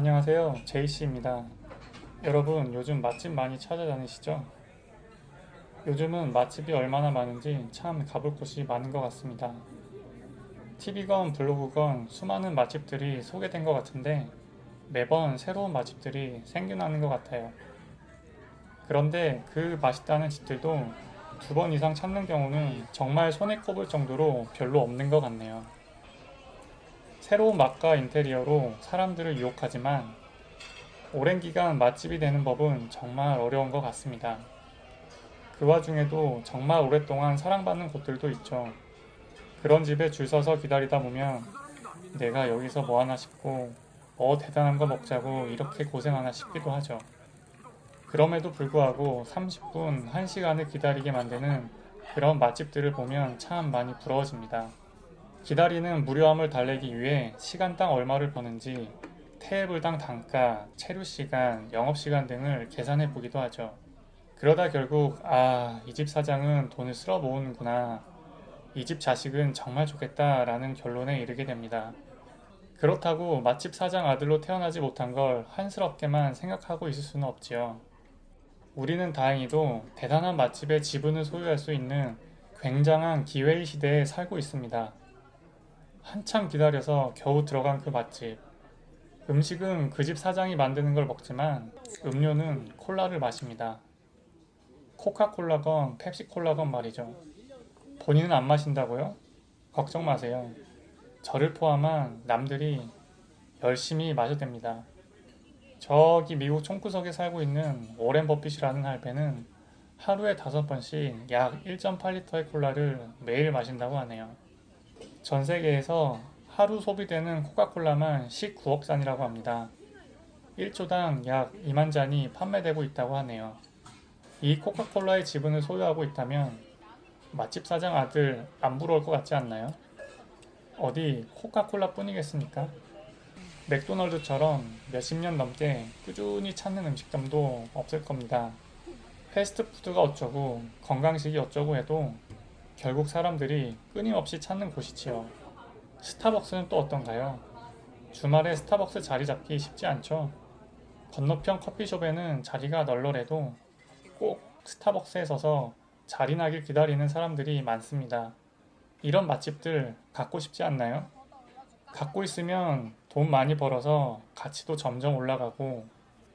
안녕하세요. 제이씨입니다. 여러분, 요즘 맛집 많이 찾아다니시죠? 요즘은 맛집이 얼마나 많은지 참 가볼 곳이 많은 것 같습니다. TV건 블로그건 수많은 맛집들이 소개된 것 같은데 매번 새로운 맛집들이 생겨나는 것 같아요. 그런데 그 맛있다는 집들도 두 번 이상 찾는 경우는 정말 손에 꼽을 정도로 별로 없는 것 같네요. 새로운 맛과 인테리어로 사람들을 유혹하지만 오랜 기간 맛집이 되는 법은 정말 어려운 것 같습니다. 그 와중에도 정말 오랫동안 사랑받는 곳들도 있죠. 그런 집에 줄 서서 기다리다 보면 내가 여기서 뭐 하나 싶고 뭐 대단한 거 먹자고 이렇게 고생하나 싶기도 하죠. 그럼에도 불구하고 30분, 1시간을 기다리게 만드는 그런 맛집들을 보면 참 많이 부러워집니다. 기다리는 무료함을 달래기 위해 시간당 얼마를 버는지 테이블당 단가, 체류 시간, 영업 시간 등을 계산해 보기도 하죠. 그러다 결국 아, 이 집 사장은 돈을 쓸어 모으는구나. 이 집 자식은 정말 좋겠다라는 결론에 이르게 됩니다. 그렇다고 맛집 사장 아들로 태어나지 못한 걸 한스럽게만 생각하고 있을 수는 없지요. 우리는 다행히도 대단한 맛집의 지분을 소유할 수 있는 굉장한 기회의 시대에 살고 있습니다. 한참 기다려서 겨우 들어간 그 맛집. 음식은 그 집 사장이 만드는 걸 먹지만 음료는 콜라를 마십니다. 코카콜라건 펩시콜라건 말이죠. 본인은 안 마신다고요? 걱정 마세요. 저를 포함한 남들이 열심히 마셔댑니다. 저기 미국 총구석에 살고 있는 오렌 버핏이라는 할배는 하루에 다섯 번씩 약 1.8리터의 콜라를 매일 마신다고 하네요. 전 세계에서 하루 소비되는 코카콜라만 19억 잔이라고 합니다. 1초당 약 2만 잔이 판매되고 있다고 하네요. 이 코카콜라의 지분을 소유하고 있다면 맛집 사장 아들 안 부러울 것 같지 않나요? 어디 코카콜라 뿐이겠습니까? 맥도널드처럼 몇십 년 넘게 꾸준히 찾는 음식점도 없을 겁니다. 패스트푸드가 어쩌고 건강식이 어쩌고 해도 결국 사람들이 끊임없이 찾는 곳이지요. 스타벅스는 또 어떤가요? 주말에 스타벅스 자리 잡기 쉽지 않죠. 건너편 커피숍에는 자리가 널널해도 꼭 스타벅스에 서서 자리 나길 기다리는 사람들이 많습니다. 이런 맛집들 갖고 싶지 않나요? 갖고 있으면 돈 많이 벌어서 가치도 점점 올라가고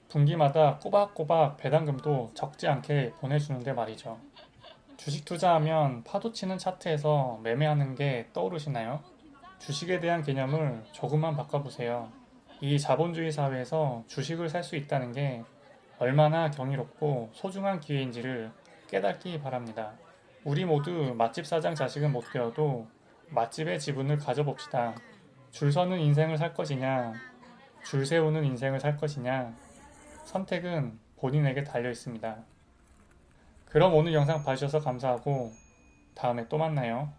분기마다 꼬박꼬박 배당금도 적지 않게 보내주는데 말이죠. 주식 투자하면 파도 치는 차트에서 매매하는 게 떠오르시나요? 주식에 대한 개념을 조금만 바꿔보세요. 이 자본주의 사회에서 주식을 살 수 있다는 게 얼마나 경이롭고 소중한 기회인지를 깨닫기 바랍니다. 우리 모두 맛집 사장 자식은 못 되어도 맛집의 지분을 가져봅시다. 줄 서는 인생을 살 것이냐, 줄 세우는 인생을 살 것이냐, 선택은 본인에게 달려 있습니다. 그럼 오늘 영상 봐주셔서 감사하고 다음에 또 만나요.